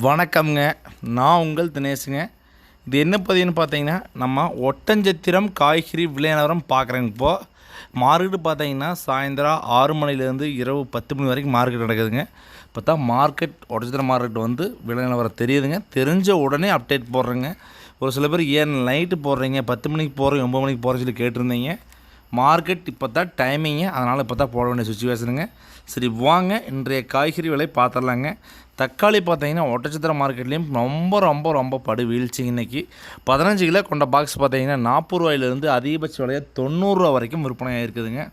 வணக்கம்ங்க. நான் உங்கள் தினேஷுங்க இது என்ன பதிவுன்னு பார்த்தீங்கன்னா நம்ம ஒட்டஞ்சத்திரம் காய்கறி விளையாணவரம் பார்க்குறேங்க இப்போது மார்க்கெட்டு பார்த்தீங்கன்னா சாயந்தரம் ஆறு மணிலேருந்து இரவு பத்து மணி வரைக்கும் மார்க்கெட் நடக்குதுங்க. இப்போ தான் மார்க்கெட் ஒட்டஞ்சத்திரம் மார்க்கெட் வந்து விளையாணவரம் தெரியுதுங்க. தெரிஞ்ச உடனே அப்டேட் போடுறேங்க. ஒரு சில பேர் ஏன் நைட்டு போடுறீங்க பத்து மணிக்கு போகிறோம் ஒம்பது மணிக்கு போகிறேன்னு சொல்லி கேட்டிருந்தீங்க. மார்க்கெட் இப்போ தான் டைமிங்கு அதனால் இப்போ தான் போட வேண்டிய சுச்சுவேஷனுங்க சரி வாங்க. இன்றைய காய்கறி விலை பார்த்துடலாங்க தக்காளி பார்த்தீங்கன்னா ஒட்டச்சத்திர மார்க்கெட்லேயும் ரொம்ப ரொம்ப ரொம்ப படு வீழ்ச்சி இன்னைக்கு. பதினஞ்சு கிலோ கொண்ட பாக்ஸ் பார்த்தீங்கன்னா நாற்பது ரூபாயிலிருந்து அதிகபட்ச விலையை தொண்ணூறுரூவா வரைக்கும் விற்பனை ஆகிருக்குதுங்க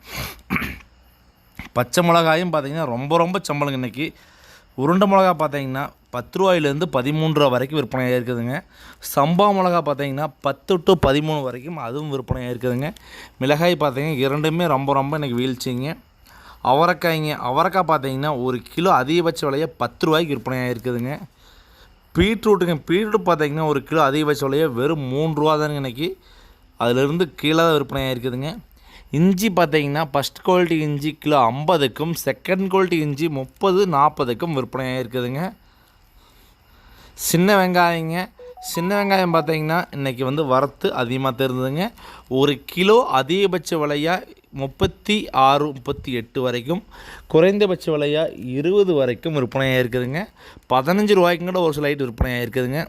பச்சை மிளகாயும் பார்த்தீங்கன்னா ரொம்ப ரொம்ப சம்பளங்க இன்னைக்கு. உருண்டை மிளகா பார்த்தீங்கன்னா பத்து ரூபாயிலேருந்து பதிமூன்று ரூபா வரைக்கும் விற்பனை இருக்குதுங்க. சம்பா மிளகா பார்த்தீங்கன்னா பத்து டு பதிமூணு வரைக்கும் அதுவும் விற்பனையாக இருக்குதுங்க. மிளகாய் பார்த்தீங்கன்னா இரண்டுமே ரொம்ப ரொம்ப எனக்கு வீழ்ச்சிங்க. அவரைக்காய்ங்க அவரைக்காய் பார்த்தீங்கன்னா ஒரு கிலோ அதிகபட்ச விலையை பத்து ரூபாய்க்கு விற்பனை இருக்குதுங்க. பீட்ரூட்டுங்க பீட்ரூட் பார்த்தீங்கன்னா ஒரு கிலோ அதிகபட்ச விலையை வெறும் மூன்று ரூபா தானுங்க இன்றைக்கி அதிலிருந்து கீழே தான் விற்பனை இஞ்சி பார்த்தீங்கன்னா ஃபஸ்ட் குவாலிட்டி இஞ்சி கிலோ ஐம்பதுக்கும் செகண்ட் குவாலிட்டி இஞ்சி முப்பது நாற்பதுக்கும் விற்பனையாக இருக்குதுங்க. சின்ன வெங்காயங்க. சின்ன வெங்காயம் பார்த்தீங்கன்னா இன்றைக்கி வந்து வரத்து அதிகமாக தெரிஞ்சுதுங்க. ஒரு கிலோ அதிகபட்ச விலையாக முப்பத்தி ஆறு முப்பத்தி எட்டு வரைக்கும். குறைந்தபட்ச விலையாக இருபது வரைக்கும் விற்பனையாக இருக்குதுங்க. பதினஞ்சு ரூபாய்க்கு கூட ஒரு சில ஐட்டு விற்பனையாக இருக்குதுங்க.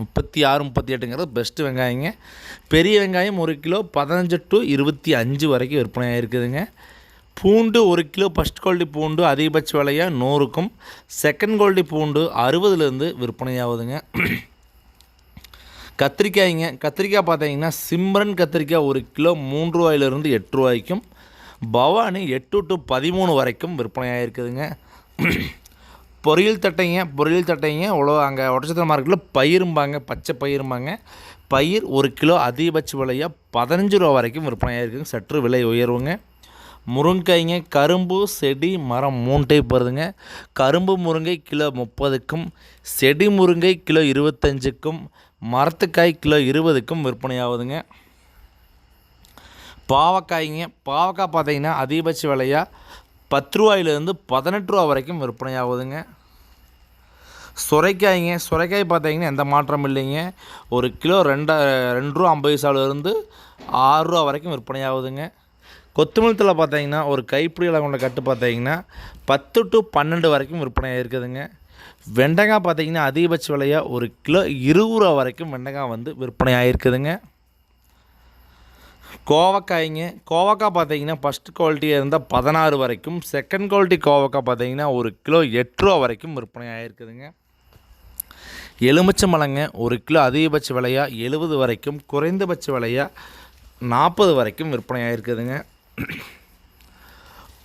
முப்பத்தி ஆறு முப்பத்தி எட்டுங்கிறது பெஸ்ட்டு வெங்காயங்க. பெரிய வெங்காயம் ஒரு கிலோ பதினஞ்சு டு இருபத்தி அஞ்சு வரைக்கும் விற்பனையாக இருக்குதுங்க பூண்டு ஒரு கிலோ ஃபஸ்ட் குவாலிட்டி பூண்டு அதிகபட்ச விலையாக நூறுக்கும். செகண்ட் குவாலிட்டி பூண்டு அறுபதுலேருந்து விற்பனையாகுதுங்க. கத்திரிக்காய்ங்க கத்திரிக்காய் பார்த்தீங்கன்னா சிம்ரன் கத்திரிக்காய் ஒரு கிலோ மூன்று ரூபாயிலிருந்து எட்டு ரூபாய்க்கும் பவானி எட்டு டு பதிமூணு வரைக்கும் விற்பனையாக இருக்குதுங்க பொரியல் தட்டைங்க பொரியல் தட்டைங்க அவ்வளோ அங்கே ஒட்டச்சத்திர மார்க்கெட்டில் பயிரும்பாங்க பச்சை பயிரும்பாங்க. பயிர் ஒரு கிலோ அதிகபட்ச விலையாக பதினஞ்சு ரூபா வரைக்கும் விற்பனையாக இருக்குதுங்க சற்று விலை உயர்வுங்க. முருங்கைங்க கரும்பு செடி மரம் மூணு டைப் வருதுங்க கரும்பு முருங்கை கிலோ முப்பதுக்கும் செடி முருங்கை கிலோ இருபத்தஞ்சுக்கும் மரத்துக்காய் கிலோ இருபதுக்கும் விற்பனையாகுதுங்க. பாவக்காய்ங்க பாவக்காய் பார்த்தீங்கன்னா அதிகபட்ச விலையாக பத்து ரூபாயிலேருந்து பதினெட்டு ரூபா வரைக்கும் விற்பனையாகுதுங்க. சுரைக்காய்ங்க சுரைக்காய் பார்த்தீங்கன்னா எந்த மாற்றம் இல்லைங்க. ஒரு கிலோ ரெண்டு ரெண்டு ரூபா ஐம்பது சாலிருந்து ஆறு ரூபா வரைக்கும் விற்பனையாகுதுங்க கொத்தமல்லி தழை பார்த்தீங்கன்னா ஒரு கைப்பிடி அளவு கொண்ட கட்டு பார்த்தீங்கன்னா பத்து டு பன்னெண்டு வரைக்கும் விற்பனையாக இருக்குதுங்க வெண்டைக்காய் பார்த்தீங்கன்னா அதிகபட்ச விலையாக ஒரு கிலோ இருபது ரூபா வரைக்கும் வெண்டைக்காய் வந்து விற்பனை இருக்குதுங்க கோவக்காய்ங்க கோவக்காய் பார்த்தீங்கன்னா ஃபஸ்ட் குவாலிட்டியாக இருந்தால் பதினாறு வரைக்கும் செகண்ட் குவாலிட்டி கோவக்காய் பார்த்தீங்கன்னா ஒரு கிலோ எட்டு ரூபா வரைக்கும் விற்பனை ஆகிருக்குதுங்க எலுமிச்சம்பழங்க ஒரு கிலோ அதிகபட்ச விலையாக எழுபது வரைக்கும் குறைந்தபட்ச விலையாக நாற்பது வரைக்கும் விற்பனை ஆகிருக்குதுங்க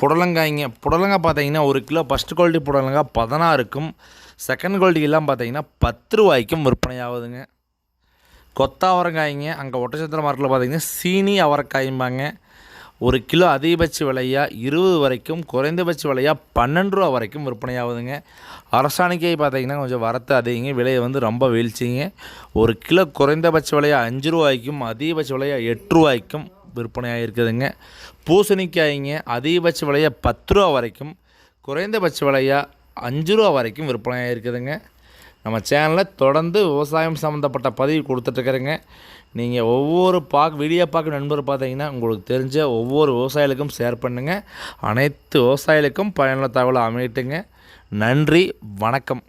புடலங்காய்ங்க புடலங்காய் பார்த்தீங்கன்னா ஒரு கிலோ ஃபஸ்ட் குவாலிட்டி புடலங்காய் பதினாறுக்கும் செகண்ட் குவாலிட்டிலாம் பார்த்தீங்கன்னா பத்து ரூபாய்க்கும் விற்பனை ஆகுதுங்க கொத்தாவரங்காய்ங்க அங்கே ஒட்டச்சத்திர மார்க்கெட்டில் பார்த்தீங்கன்னா சீனி அவரைக்காயும்பாங்க. ஒரு கிலோ அதிகபட்ச விலையாக இருபது வரைக்கும் குறைந்தபட்ச விலையாக பன்னெண்டு ரூபா வரைக்கும் விற்பனையாகுதுங்க. அரசாணிக்கை பார்த்தீங்கன்னா கொஞ்சம் வரத்து அதிகங்க. விலையை வந்து ரொம்ப வீழ்ச்சிங்க. ஒரு கிலோ குறைந்தபட்ச விலையாக அஞ்சு ரூபாய்க்கும் அதிகபட்ச விலையாக எட்டு ரூபாய்க்கும் விற்பனையாக இருக்குதுங்க பூசணிக்காய்ங்க அதிகபட்ச விலையாக பத்து ரூபா வரைக்கும் குறைந்தபட்ச விலையாக அஞ்சு ரூபா வரைக்கும் விற்பனையாக இருக்குதுங்க நம்ம சேனலில் தொடர்ந்து விவசாயம் சம்மந்தப்பட்ட பதிவு கொடுத்துட்ருக்குறேங்க நீங்கள் ஒவ்வொரு பார்க்க வீடியோ பார்க்க நண்பர் பார்த்தீங்கன்னா உங்களுக்கு தெரிஞ்ச ஒவ்வொரு விவசாயிகளுக்கும் ஷேர் பண்ணுங்கள் அனைத்து விவசாயிகளுக்கும் பயனுள்ள தகவலை அமையட்டுங்க. நன்றி வணக்கம்.